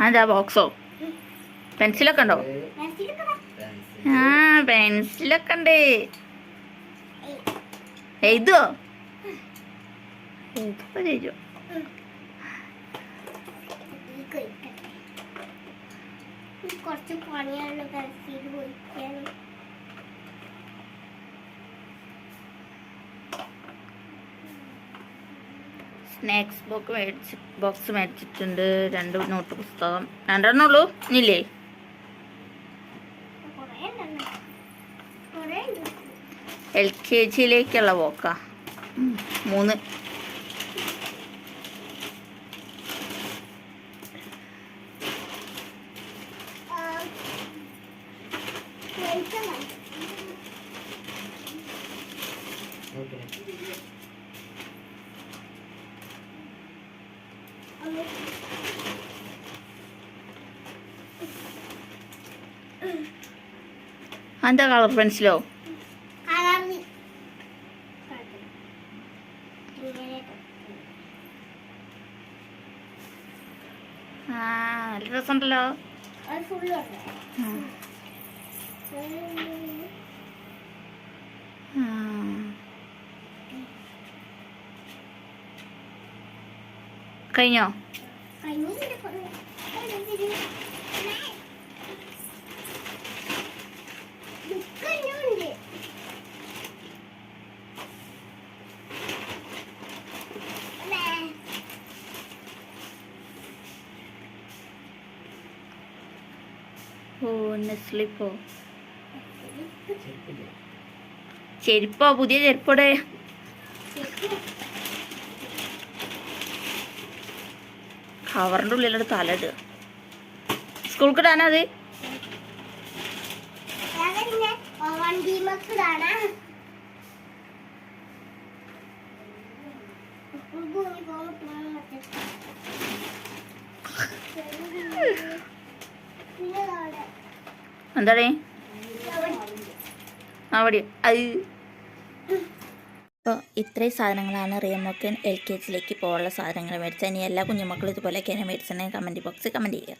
അതെന്താ ബോക്സോ പെൻസിലൊക്കെ ഉണ്ടോ? ആ പെൻസിലൊക്കെ ഉണ്ട്. എഴുതോ. എഴുതുമ്പോ ചെയ്യോ കുറച്ച് പണിയാണ് പെൻസിൽ സ്നാക്സ് ബുക്ക് മേടിച്ച് ബോക്സ് മേടിച്ചിട്ടുണ്ട്. രണ്ട് നോട്ട് പുസ്തകം. രണ്ടെണ്ണം ഉള്ളൂ? ഇല്ലേ എൽ കെ ജിയിലേക്കുള്ള ബോക്ക മൂന്ന്. ആ, എന്താ കളർ പെൻസിലോ? നല്ല രസമുണ്ടല്ലോ അത് ഫുള്ള് ഉണ്ട് ആ. ആ. കഴിഞ്ഞോ? ഓ നെസ്ലിപ്പോ ചെരുപ്പോ? പുതിയ ചെരുപ്പോടെ. കവറിന്റെ ഉള്ളിലോട്ട് തല ഇടുക സ്കൂൾക്ക് ഇടാനാ. അത് എന്താണേ അവിടെ അത് അപ്പോൾ ഇത്രയും സാധനങ്ങളാണ് റിയമോക്കൻ എൽ കെ ജിയിലേക്ക് പോകാനുള്ള സാധനങ്ങൾ മേടിച്ചത്. ഇനി എല്ലാ കുഞ്ഞുമക്കളും ഇതുപോലെയൊക്കെയാണ് മേടിച്ചിട്ടുണ്ടെങ്കിൽ കമന്റ് ബോക്സിൽ കമന്റ് ചെയ്യുക.